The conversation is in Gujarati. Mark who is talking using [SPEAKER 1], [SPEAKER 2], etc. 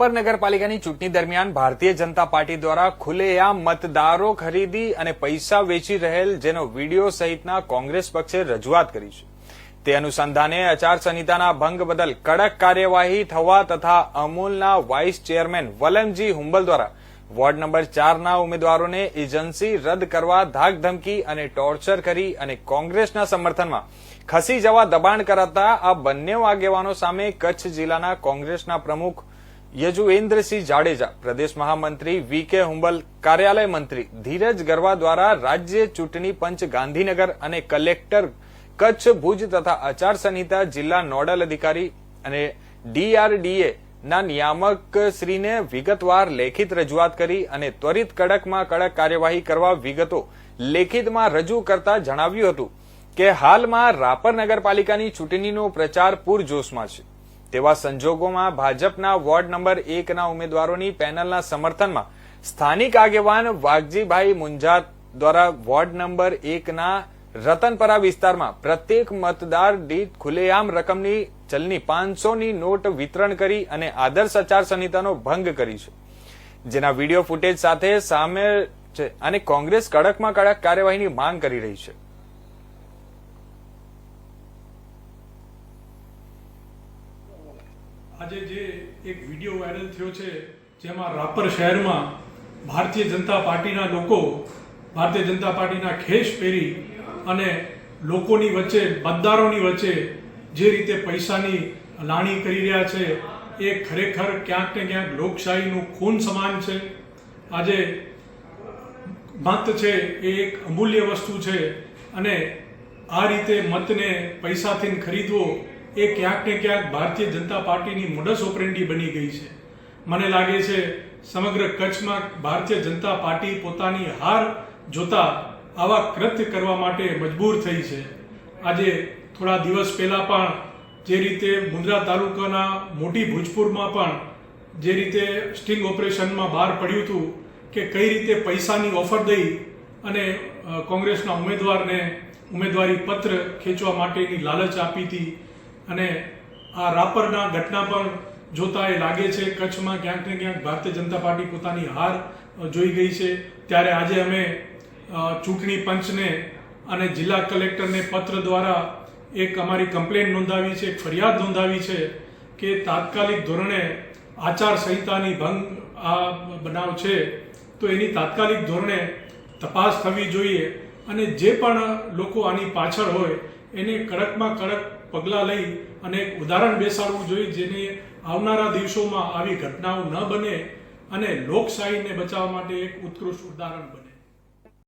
[SPEAKER 1] પર નગરપાલિકાની ચૂંટણી દરમિયાન ભારતીય જનતા પાર્ટી દ્વારા ખુલ્લેઆમ મતદારો ખરીદી અને પૈસા વેચી રહેલ જેનો વીડિયો સહિતના કોંગ્રેસ પક્ષે રજૂઆત કરી છે. તે અનુસંધાને આચારસંહિતાના ભંગ બદલ કડક કાર્યવાહી થવા તથા અમૂલના વાઇસ ચેરમેન વલમજી હુંબલ દ્વારા વોર્ડ નંબર ચારના ઉમેદવારોને એજન્સી રદ કરવા ધાકધમકી અને ટોર્ચર કરી અને કોંગ્રેસના સમર્થનમાં ખસી જવા દબાણ કરાતા આ બંને આગેવાનો સામે કચ્છ જિલ્લાના કોંગ્રેસના પ્રમુખ યજુવેન્દ્રસિંહ જાડેજા, પ્રદેશ મહામંત્રી વી કે હુંબલ, કાર્યાલય મંત્રી ધીરજ ગરવા દ્વારા રાજ્ય ચૂંટણી પંચ ગાંધીનગર અને કલેક્ટર કચ્છ ભુજ તથા આચારસંહિતા જિલ્લા નોડલ અધિકારી અને ડીઆરડીએ ના નિયામક શ્રીને વિગતવાર લેખિત રજૂઆત કરી અને ત્વરિત કડકમાં કડક કાર્યવાહી કરવા વિગતો લેખિતમાં રજૂ કરતા જણાવ્યું હતું કે હાલમાં રાપર નગરપાલિકાની ચૂંટણીનો પ્રચાર પૂરજોશમાં છે. તેવા સંજોગોમાં ભાજપના વોર્ડ નંબર એકના ઉમેદવારોની પેનલના સમર્થનમાં સ્થાનિક આગેવાન વાઘજીભાઈ મુંજા દ્વારા વોર્ડ નંબર એકના રતનપરા વિસ્તારમાં પ્રત્યેક મતદાર દીઠ ખુલ્લેઆમ રકમની ચલની પાંચસોની નોટ વિતરણ કરી અને આદર્શ આચાર સંહિતાનો ભંગ કરી છે. જેના વીડિયો ફૂટેજ સાથે સામે છે અને કોંગ્રેસ કડકમાં કડક કાર્યવાહીની માંગ કરી રહી છે.
[SPEAKER 2] આજે જે એક વીડિયો વાયરલ થયો છે, જેમાં રાપર શહેરમાં ભારતીય જનતા પાર્ટીના લોકો, ભારતીય જનતા પાર્ટીના ખેસ પહેરી અને લોકોની વચ્ચે, મતદારોની વચ્ચે જે રીતે પૈસાની લાણી કરી રહ્યા છે, એ ખરેખર ક્યાંક ને ક્યાંક લોકશાહીનું ખૂન સમાન છે. આજે મત છે, એ એક અમૂલ્ય વસ્તુ છે અને આ રીતે મતને પૈસાથી ખરીદવો એ ક્યાંક ને ક્યાંક ભારતીય જનતા પાર્ટીની મોડસ ઓપરેન્ડી બની ગઈ છે. મને લાગે છે, સમગ્ર કચ્છમાં ભારતીય જનતા પાર્ટી પોતાની હાર જોતા આવા કૃત્ય કરવા માટે મજબૂર થઈ છે. આજે થોડા દિવસ પહેલા પણ જે રીતે મુંદ્રા તાલુકાના મોટી ભુજપુરમાં પણ જે રીતે સ્ટિંગ ઓપરેશનમાં બહાર પડ્યું હતું કે કઈ રીતે પૈસાની ઓફર દઈ અને કોંગ્રેસના ઉમેદવારને ઉમેદવારી પત્ર ખેંચવા માટેની લાલચ આપી હતી અને આ રાપરના ઘટના પણ જોતા એ લાગે છે, કચ્છમાં ક્યાંક ને ક્યાંક ભારતીય જનતા પાર્ટી પોતાની હાર જોઈ ગઈ છે. ત્યારે આજે અમે ચૂંટણી પંચને અને જિલ્લા કલેક્ટરને પત્ર દ્વારા એક અમારી કમ્પ્લેન નોંધાવી છે, એક ફરિયાદ નોંધાવી છે કે તાત્કાલિક ધોરણે આચાર સંહિતાની ભંગ આ બનાવ છે, તો એની તાત્કાલિક ધોરણે તપાસ થવી જોઈએ અને જે પણ લોકો આની પાછળ હોય એને કડકમાં કડક પગલાં લઈ અને એક ઉદાહરણ બેસાડવું જોઈએ જેને આવનારા દિવસોમાં આવી ઘટનાઓ ન બને અને લોકશાહીને બચાવવા માટે એક ઉત્કૃષ્ટ ઉદાહરણ બને.